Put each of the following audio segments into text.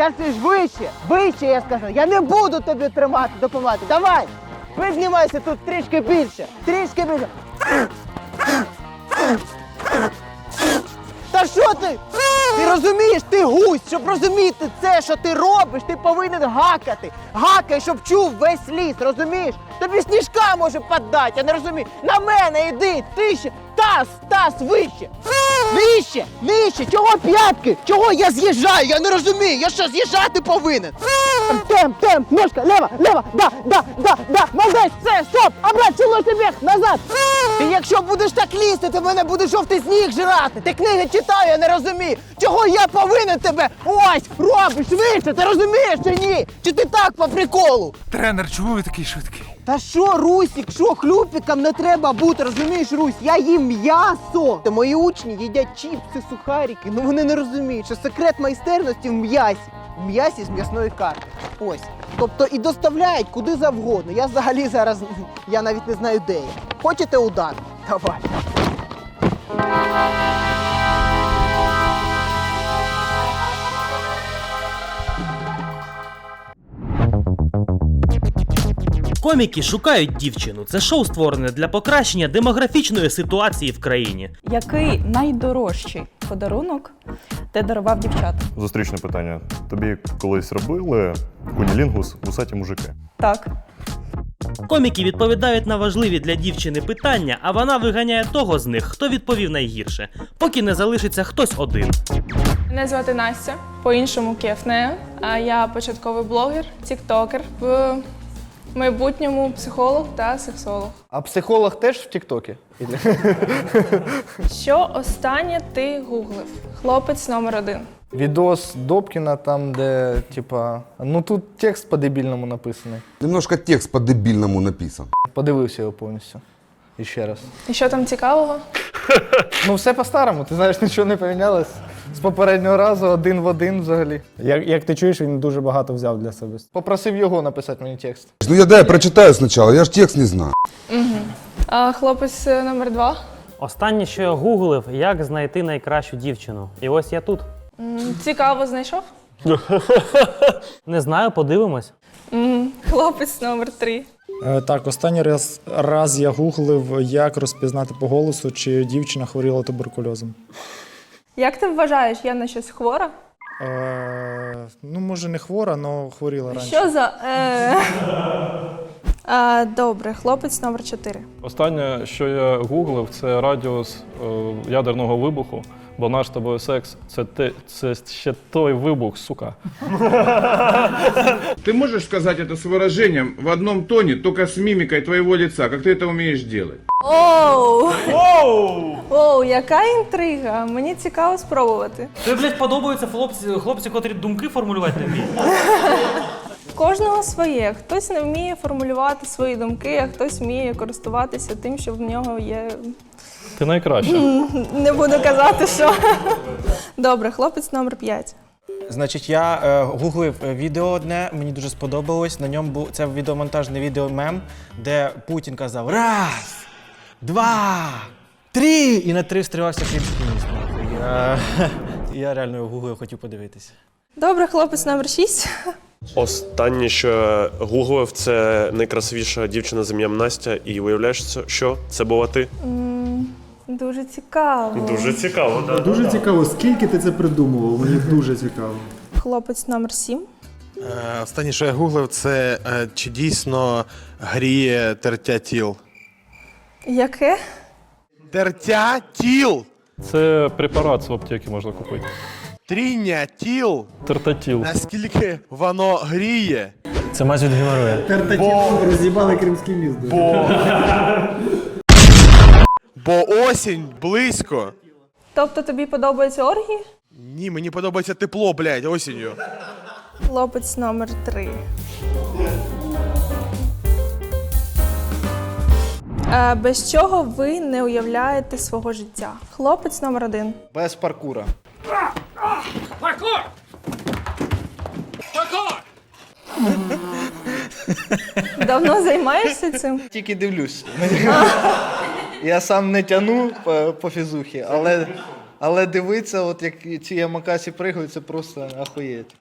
Я це ж вище, вище, я сказав. Я не буду тобі тримати, допомагати. Давай! Піднімайся тут трішки більше. Трішки більше. Та що ти? Ти розумієш, ти гусь, щоб розуміти це, що ти робиш, ти повинен гакати. Гакай, щоб чув весь ліс, розумієш? Тобі сніжка може подати, я не розумію. На мене йди, ти ще. Таз, таз, вище. Вище, нижче, чого п'ятки? Чого я з'їжджаю? Я не розумію. Я що, з'їжджати повинен? Темп, темп, ножка, лева, лева, да, да, да, да, молодець, все, стоп, обрать чоловік біг, назад. Ти якщо будеш так лізти, ти мене буде жовтий сніг жрати. Ти книги читаю, я не розумію. Чого я повинен тебе? Ось, робиш швидше, ти розумієш чи ні? Чи ти так по приколу? Тренер, чому ви такий швидкий? Та що, Русік, що хлюпікам не треба бути, розумієш, Русь? Я їм м'ясо. Та мої учні їдять чіпси, сухарики. Ну вони не розуміють, що секрет майстерності в м'ясі. В м'ясі з м'ясної карти. Ось. Тобто і доставляють куди завгодно. Я взагалі зараз я навіть не знаю, де я. Хочете удар? Давай. Коміки шукають дівчину. Це шоу створене для покращення демографічної ситуації в країні. Який найдорожчий подарунок ти дарував дівчатам? Зустрічне питання. Тобі колись робили кунілінгус вусаті мужики? Так. Коміки відповідають на важливі для дівчини питання, а вона виганяє того з них, хто відповів найгірше, поки не залишиться хтось один. Мене звати Настя, по-іншому Кефне. А я початковий блогер, тіктокер, в майбутньому психолог та сексолог. А психолог теж в Тіктокі? Що останнє ти гуглив? Хлопець номер один. Відос Добкіна, там, де, типа, ну тут текст по-дебільному написаний. Немножко текст по-дебильному написан. Подивився його повністю. І ще раз. І що там цікавого? Ну, все по-старому, ти знаєш, нічого не помінялось. З попереднього разу один в один взагалі. Як, як ти чуєш, він дуже багато взяв для себе. Попросив його написати мені текст. Ну я дай прочитаю сначала, я ж текст не знаю. А хлопець е, номер два. Останнє, що я гуглив, як знайти найкращу дівчину. І ось я тут. М, Цікаво знайшов? Не знаю, подивимось. М, Хлопець номер три. Е, так, останній раз, раз я гуглив, як розпізнати по голосу, чи дівчина хворіла туберкульозом. Як ти вважаєш, я на щось хвора? Е, ну, може, не хвора, але хворіла раніше. Що за. Е... Добре, хлопець номер чотири. Останнє, що я гуглив, це радіус е, ядерного вибуху, бо наш з тобою секс це, те, це ще той вибух, сука. Ты можешь сказать это с выражением в одном тоне, только с мимикой твоего лица, как ты это умеешь делать? Оу! Оу, яка інтрига! Мені цікаво спробувати. Тобі, блядь, подобаються хлопці, хлопці, котрі думки формулювати не вміють. В Кожного своє. Хтось не вміє формулювати свої думки, а хтось вміє користуватися тим, що в нього є. ти найкраща. Не буду казати, що. Добре, хлопець номер 5. Значить, я е, гуглив е, відео одне, мені дуже сподобалось. На ньому був це відеомонтажне відео мем, де Путін казав раз, два, три! І на три стривався кримський міст. нахуй. Я, я реально його гуглив, хотів подивитися. Добре, хлопець номер 6. Останнє, що я гуглив, це найкрасивіша дівчина з ім'ям Настя, і виявляєш, що це була ти. Дуже цікаво. Дуже цікаво, так. Дуже цікаво, скільки ти це придумував, мені дуже цікаво. Хлопець номер 7. Е, Останнє, що я гуглив, це е, чи дійсно гріє тертя тіл. Яке? Тертя тіл! Це препарат в аптеці можна купити. Тріння тіл! Тертатіл. Наскільки воно гріє? Це мазь від геморроя. Тертатіл роз'їбали кримський міст. Бо... Бо осінь близько. Тобто тобі подобаються оргії? Ні, мені подобається тепло, блядь, осінню. Хлопець номер 3. Е, без чого ви не уявляєте свого життя? Хлопець номер 1. Без паркура. Паркур! Паркур! Давно займаєшся цим? Тільки дивлюсь. Я сам не тяну по, по фізухі, але, але дивитися, от як ці ямакасі пригають, це просто ахуєть.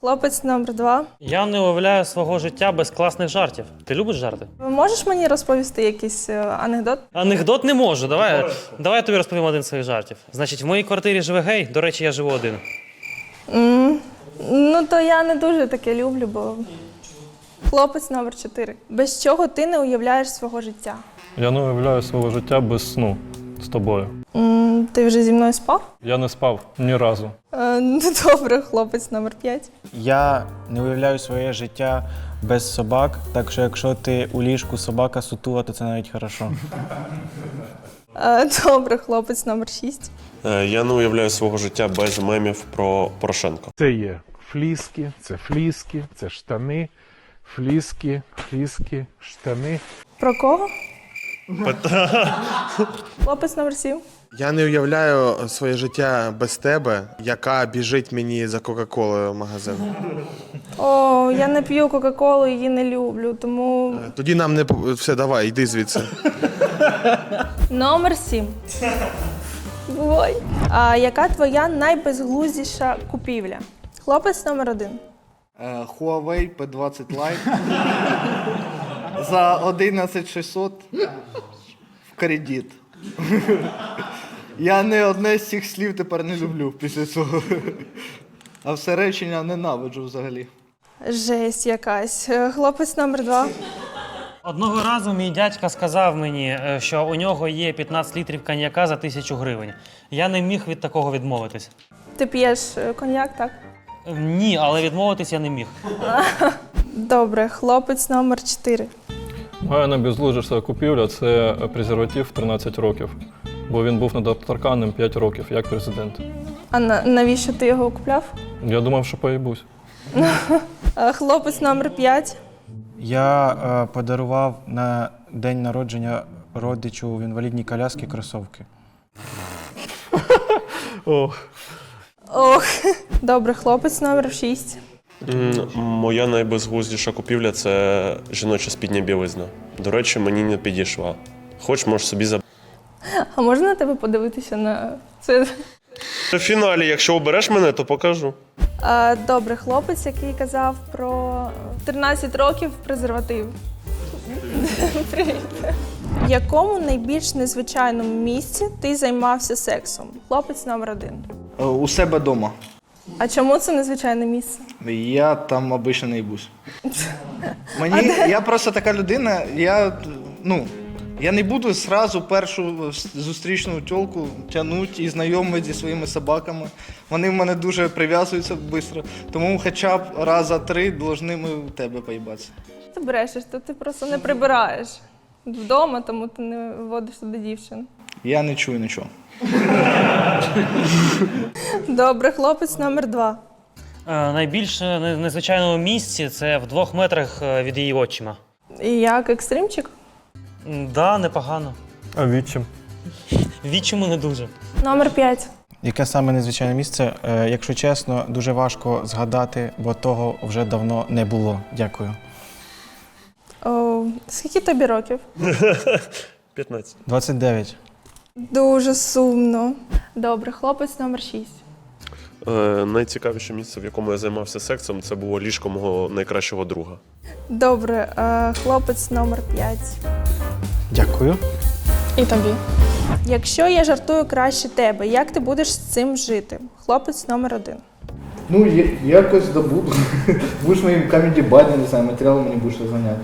Хлопець номер два. Я не уявляю свого життя без класних жартів. Ти любиш жарти? Можеш мені розповісти якийсь е, анекдот? Анекдот не можу. Давай, давай я тобі розповім один з своїх жартів. Значить, в моїй квартирі живе гей. До речі, я живу один. Ну, то я не дуже таке люблю, бо хлопець номер 4. Без чого ти не уявляєш свого життя? Я не уявляю свого життя без сну з тобою. М, Ти вже зі мною спав? Я не спав ні разу. Е, Ну, добре, хлопець номер 5. Я не уявляю своє життя без собак, так що якщо ти у ліжку собака сутула, то це навіть хорошо. Е, Добре, хлопець номер 6. Е, Я не уявляю свого життя без мемів про Порошенка. Це є фліски, це фліски, це штани, фліски, фліски, штани. Про кого? Хлопець номер 7. Я не уявляю своє життя без тебе, яка біжить мені за Кока-Колою в магазин. О, я не п'ю Кока-Колу, її не люблю, тому Тоді нам не по- все, давай, йди звідси. номер 7. Ой. А яка твоя найбезглуздіша купівля? Хлопець номер 1. Е, Huawei P20 Lite за 11600 в кредит. Я не одне з цих слів тепер не люблю після цього. А все речення ненавиджу взагалі. Жесть якась. Хлопець номер 2. Одного разу мій дядька сказав мені, е, що у нього є 15 літрів коньяка за тисячу гривень. Я не міг від такого відмовитись. Ти п'єш е, коньяк, так? Ні, але відмовитись я не міг. Добре, хлопець номер 4. Моя найбезлужіша купівля це презерватив 13 років, бо він був недоторканним 5 років, як президент. А на, навіщо ти його купляв? Я думав, що поїбусь. Хлопець номер 5. Я е, подарував на день народження родичу в інвалідній коляскі кросовки. Ох. Добре, хлопець номер 6. Моя найбезглуздіша купівля це жіноча спідня білизна. До речі, мені не підійшла. Хоч можеш собі забрати. А можна на тебе подивитися на це? В фіналі, якщо обереш мене, то покажу. Е, Добре, хлопець, який казав про 13 років презерватив. Привіт. В якому найбільш незвичайному місці ти займався сексом? Хлопець номер один. Е, У себе вдома. А чому це незвичайне місце? Я там обично не їбусь. Мені, я просто така людина, я, ну, я не буду зразу першу зустрічну тьолку тягнути і знайомити зі своїми собаками. Вони в мене дуже прив'язуються швидко. Тому хоча б раз за три должны ми в тебе поїбатися. Ти брешеш, то ти просто не прибираєш вдома, тому ти не водиш туди дівчин. Я не чую нічого. Добре, хлопець номер два. Е, Найбільше не- незвичайному місці це в двох метрах е, від її отчима. І як екстримчик? Да, непогано. А відчим? Відчому не дуже. Номер п'ять. Яке саме незвичайне місце? Е, якщо чесно, дуже важко згадати, бо того вже давно не було. Дякую. О, скільки тобі років? 15. 29. Дуже сумно. Добре, хлопець номер шість. Е, найцікавіше місце, в якому я займався сексом, це було ліжко мого найкращого друга. Добре, е, хлопець номер п'ять. Дякую. І тобі. Якщо я жартую краще тебе, як ти будеш з цим жити? Хлопець номер один. Ну, якось добуду. Будеш моїм камеді баді, не знаю, матеріалом мені будеш розганяти.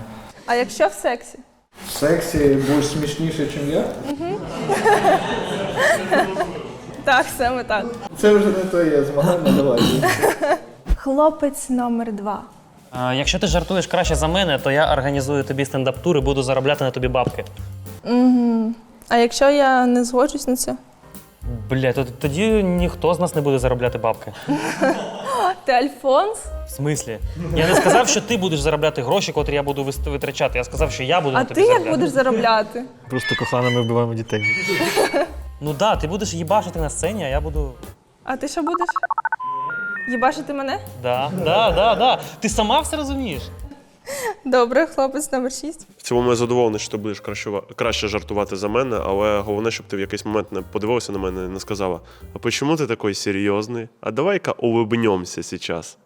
А якщо в сексі? В сексі будеш смішніше, ніж я. Так, саме так. Це вже не твоє змагання, давай. Хлопець номер два. А, Якщо ти жартуєш краще за мене, то я організую тобі стендап-тур і буду заробляти на тобі бабки. Угу. А якщо я не згоджусь на це? Бля, то тоді ніхто з нас не буде заробляти бабки. Ти Альфонс? В смислі? Я не сказав, що ти будеш заробляти гроші, котрі я буду вис- витрачати. Я сказав, що я буду А на тобі ти як заробляти. будеш заробляти? Просто кохана, ми вбиваємо дітей. Ну да, ти будеш їбашити на сцені, а я буду. А ти що будеш? Їбашити мене? Да, да, да, да. Ти сама все розумієш. Добре, хлопець номер шість. В цілому я задоволений, що ти будеш краще, краще жартувати за мене, але головне, щоб ти в якийсь момент не подивилася на мене і не сказала: А чому ти такий серйозний? А давай-ка улыбнемся зараз.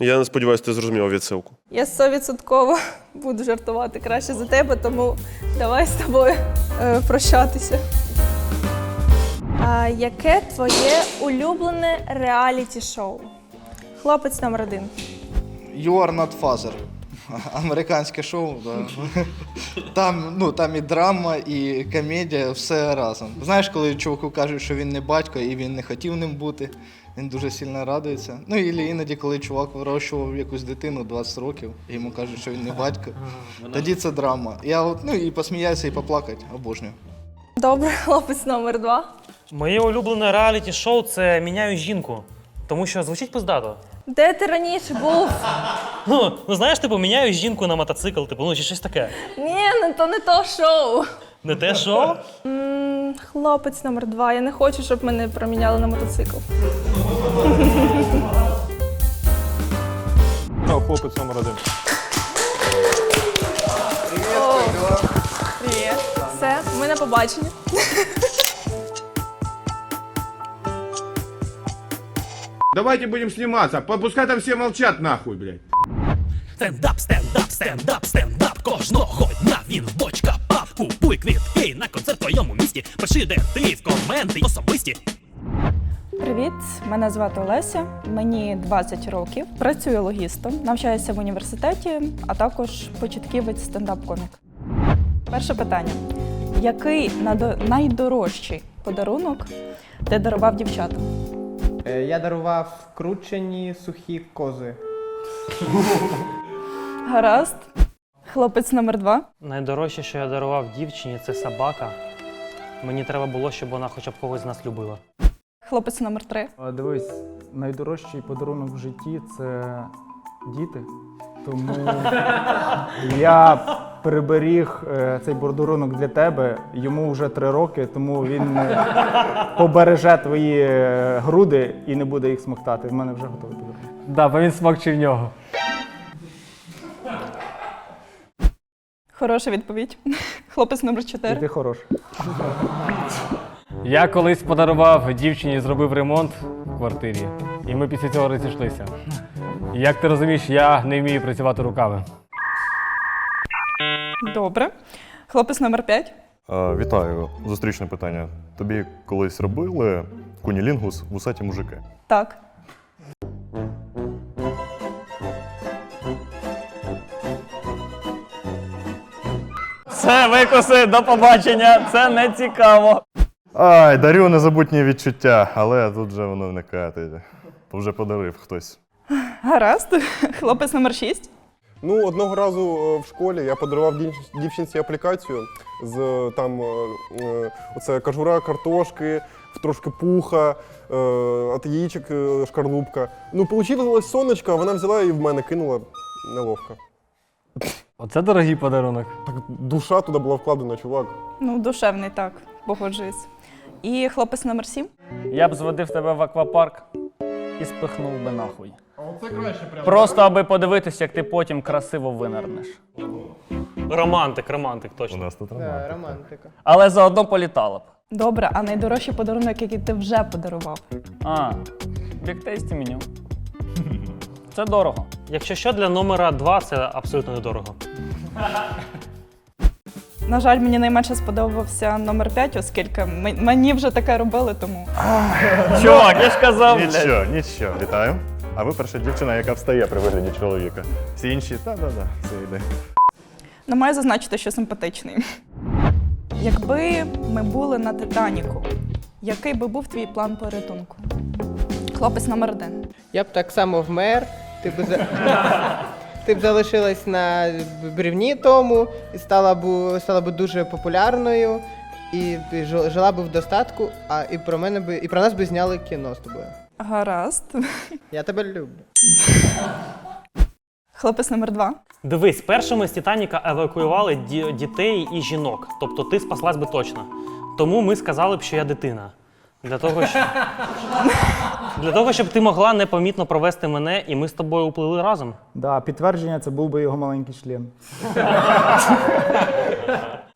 Я не сподіваюся, ти зрозумів відсилку. Я 100% буду жартувати краще за тебе, тому давай з тобою е, прощатися. А, яке твоє улюблене реаліті-шоу? Хлопець номер один. You are not father. Американське шоу, да. Там, ну, там і драма, і комедія, все разом. Знаєш, коли чуваку кажуть, що він не батько і він не хотів ним бути, він дуже сильно радується. Ну і іноді, коли чувак вирощував якусь дитину 20 років, і йому кажуть, що він не батько, тоді це драма. Я от, ну і посміятися, і поплакати, обожнюю. Добре, хлопець номер два. Моє улюблене реаліті-шоу це міняю жінку. Тому що звучить пиздато. Де ти раніше був? Ну, ну знаєш, типу, міняю жінку на мотоцикл, типу, ну чи щось таке. Ні, ну то не то шоу. Не те шоу? М, хлопець номер два. Я не хочу, щоб мене проміняли на мотоцикл. Хлопець номер один. Привіт. Все, ми на побаченні. Давайте будем сниматься. Пускай там все молчат нахуй, блядь. Стендап, стендап, стендап, стендап кожного дня він в бочка пап. Купуй квітки на концерт в твоєму місті. Пиши, де ти в коменти особисті. Привіт, мене звати Олеся, мені 20 років. Працюю логістом, навчаюся в університеті, а також початківець стендап-комік. Перше питання: який надо- найдорожчий подарунок ти дарував дівчатам? Е, Я дарував кручені сухі кози. Гаразд. Хлопець номер два. Найдорожче, що я дарував дівчині, це собака. Мені треба було, щоб вона хоча б когось з нас любила. Хлопець номер три. Дивись, найдорожчий подарунок в житті це діти. Тому я приберіг е, цей подарунок для тебе. Йому вже три роки, тому він е, побереже твої е, груди і не буде їх смоктати. В мене вже готовий подарунок. Да, бо він смокче в нього. Хороша відповідь. Хлопець номер І ти хороший. Я колись подарував дівчині, зробив ремонт в квартирі, і ми після цього розійшлися. Як ти розумієш, я не вмію працювати руками. Добре. Хлопець номер п'ять. Вітаю. Зустрічне питання. Тобі колись робили кунілінгус в усаті мужики? Так. Все, викоси, до побачення. Це не цікаво. Ай, дарю незабутні відчуття, але тут вже воно вникає. Вже подарив хтось. Гаразд. Хлопець номер шість. Ну, одного разу е, в школі я подарував дівчинці аплікацію з е, там е, оце кажура картошки, трошки пуха, от яєчок шкарлупка. Ну, получилось сонечко, а вона взяла і в мене кинула неловко. Оце дорогий подарунок. Так душа туди була вкладена, чувак. Ну, душевний, так, погоджуюсь. І хлопець номер сім. Я б зводив тебе в аквапарк і спихнув би нахуй. Просто аби подивитися, як ти потім красиво винирнеш. Романтик, романтик, точно. У нас тут Да, романтика. Але заодно політала б. Добре, а найдорожчий подарунок, який ти вже подарував? А, Tasty меню. Це дорого. Якщо що, для номера 2 це абсолютно недорого. На жаль, мені найменше сподобався номер 5, оскільки м- мені вже таке робили, тому. Чувак, я ж казав. Нічого, нічого. Вітаю. А ви перша дівчина, яка встає при вигляді чоловіка. Всі інші, та-да-да, все йде. Ну, маю зазначити, що симпатичний. Якби ми були на Титаніку, який би був твій план порятунку? Хлопець номер один. Я б так само вмер, ти б, за... ти б залишилась на бревні тому і стала б, стала б дуже популярною, і б жи- жила б в достатку, а і про мене би, і про нас би зняли кіно з тобою. Гаразд. Я тебе люблю. Хлопець номер два. Дивись, першими з Титаніка евакуювали ді- дітей і жінок. Тобто ти спаслась би точно. Тому ми сказали б, що я дитина. Для того, щоб... Для того, щоб ти могла непомітно провести мене, і ми з тобою уплили разом. Да, підтвердження це був би його маленький член.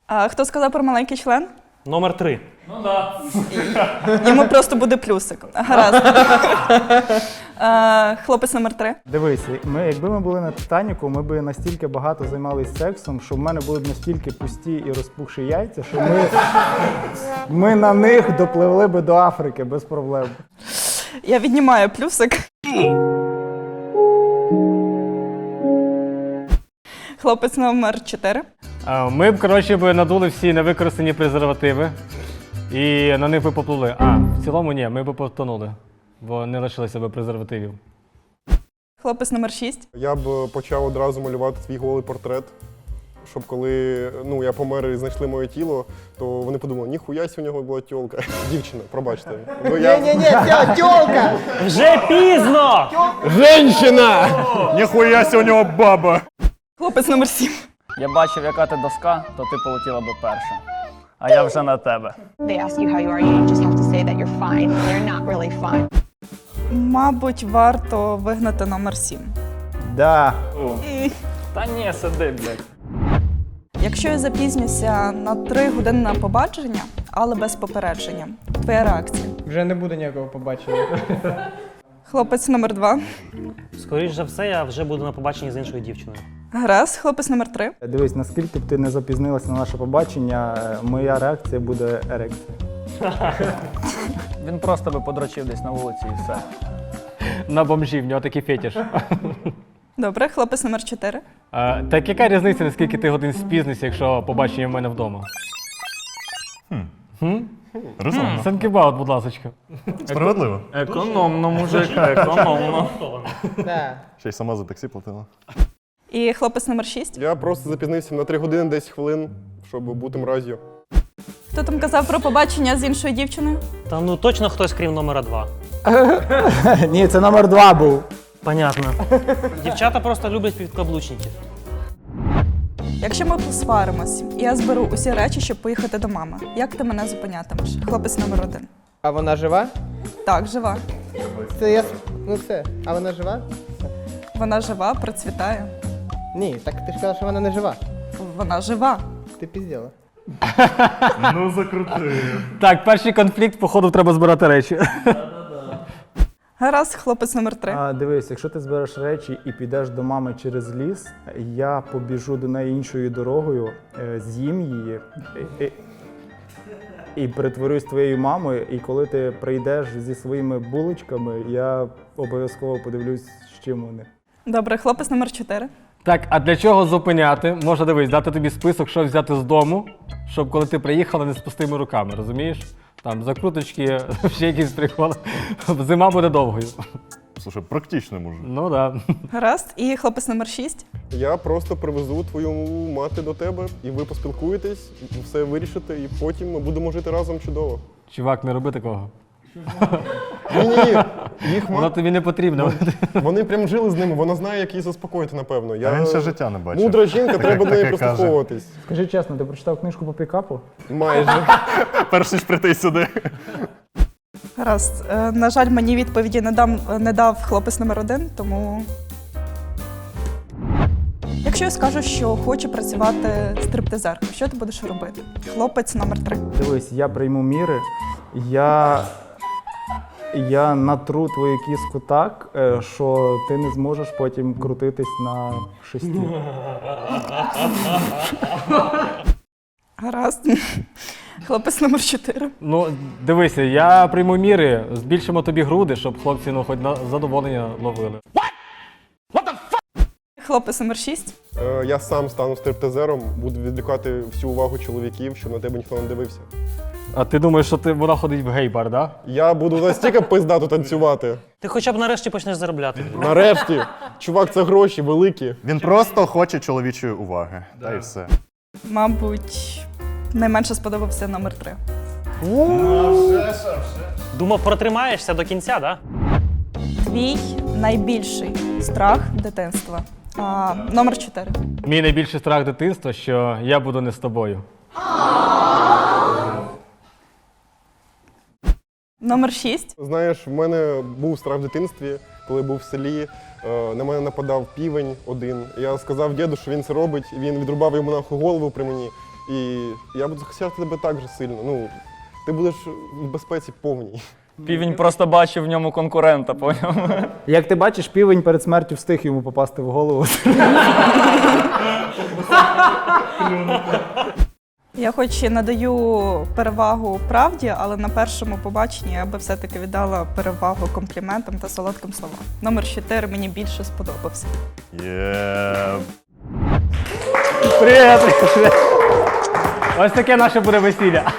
А хто сказав про маленький член? Номер три. Ну да. Йому просто буде плюсик. Гаразд. Е, Хлопець номер три. Дивись, ми, якби ми були на Титаніку, ми б настільки багато займалися сексом, що в мене були б настільки пусті і розпухші яйця, що ми, ми на них допливли би до Африки без проблем. Я віднімаю плюсик. Хлопець номер 4. А, Ми б, коротше, би надули всі невикористані презервативи і на них би поплили. А, в цілому ні, ми б потонули, бо не лишилося б презервативів. Хлопець номер 6. Я б почав одразу малювати свій голий портрет. Щоб коли ну, я помер і знайшли моє тіло, то вони подумали, ніхуя у нього була тьолка. Дівчина, пробачте. Ну, я- Ні-ні-ні, ця тьолка! Вже пізно! Женщина! Ніхуя у нього баба! Хлопець номер 7. Я бачив, яка ти доска, то ти полетіла би перша. А я вже на тебе. They ask you how you are, you just have to say that you're fine. They're not really fine. Мабуть, варто вигнати номер 7. Да. Та ні, сиди, блядь. Якщо я запізнюся на 3 години на побачення, але без попередження, твоя реакція. Вже не буде ніякого побачення. Хлопець номер 2. Скоріше за все, я вже буду на побаченні з іншою дівчиною. Гаразд, хлопець номер 3. Дивись, наскільки б ти не запізнилась на наше побачення, е, моя реакція буде ерекція. Він просто би подрочив десь на вулиці і все. На бомжі, в нього такий фетиш. Добре, хлопець номер 4. А, так яка різниця, наскільки ти годин спізнишся, якщо побачення в мене вдома? Хм? Розумно. Санкібаут, будь ласочка. Справедливо. Економно, мужика, економно. Да. Ще й сама за таксі платила. І хлопець номер 6. Я просто запізнився на 3 години 10 хвилин, щоб бути мразю. Хто там казав про побачення з іншою дівчиною? Та ну точно хтось крім номера два. Ні, це номер 2 був. Понятно. Дівчата просто люблять підкаблучників. Якщо ми посваримось, і я зберу усі речі, щоб поїхати до мами, як ти мене зупинятимеш? Хлопець номер один. А вона жива? Так, жива. Це я. Ну все. А вона жива? Вона жива, процвітає. Ні, так ти ж казав, що вона не жива. Вона жива. Ти пізділа. Ну закрутив. Так, перший конфлікт, походу, треба збирати речі. Гаразд, хлопець номер три. А, дивись, якщо ти збереш речі і підеш до мами через ліс, я побіжу до неї іншою дорогою, е, з'їм її і, і, і перетворюсь твоєю мамою. І коли ти прийдеш зі своїми булочками, я обов'язково подивлюсь, з чим вони. Добре, хлопець номер чотири. Так, а для чого зупиняти? Можна дивись, дати тобі список, що взяти з дому, щоб коли ти приїхала, не з пустими руками, розумієш? Там закруточки, ще якісь приколи. Зима буде довгою. Слушай, практично мужик. Ну так. Да. Гаразд. І хлопець номер шість. Я просто привезу твою мати до тебе, і ви поспілкуєтесь, все вирішите, і потім ми будемо жити разом чудово. Чувак, не роби такого. Ні. Їх Воно тобі не потрібно. Вони прям жили з ними, вона знає, як її заспокоїти, напевно. А він ще життя не бачив. Мудра жінка, треба до неї Таке каже. прислуховуватись. Скажи чесно, ти прочитав книжку по пікапу? Майже. Перш ніж прийти сюди. Гаразд. Е, на жаль, мені відповіді не, дам, не дав хлопець номер один, тому. Якщо я скажу, що хочу працювати стриптизеркою, що ти будеш робити? Хлопець номер три. Дивись, я прийму міри, я, я натру твою кіску так, е, що ти не зможеш потім крутитись на шесті. Гаразд. Хлопець номер чотири. Ну, дивися, я прийму міри, збільшимо тобі груди, щоб хлопці ну, хоч на задоволення ловили. Хлопець номер шість. Е, Я сам стану стриптизером, буду відвлекати всю увагу чоловіків, щоб на тебе ніхто не дивився. А ти думаєш, що ти вона ходить в гей-бар, да? Я буду настільки пиздато танцювати. Ти хоча б нарешті почнеш заробляти. Нарешті, чувак, це гроші великі. Він просто хоче чоловічої уваги. Та й все. Мабуть, найменше сподобався номер три. Думав, протримаєшся до кінця, да? Твій найбільший страх дитинства. А, номер чотири. Мій найбільший страх дитинства, що я буду не з тобою. Номер шість. Знаєш, в мене був страх в дитинстві, коли був в селі. е, На мене нападав півень один. Я сказав діду, що він це робить, і він відрубав йому нахуй голову при мені. І я буду захищати тебе так же сильно. Ну, ти будеш в безпеці повній. Півень просто бачив в ньому конкурента, поняв? Як ти бачиш, півень перед смертю встиг йому попасти в голову. Я хоч і надаю перевагу правді, але на першому побаченні я би все-таки віддала перевагу компліментам та солодким словам. Номер 4 мені більше сподобався. Yeah. Привіт! Ось таке наше буде весілля.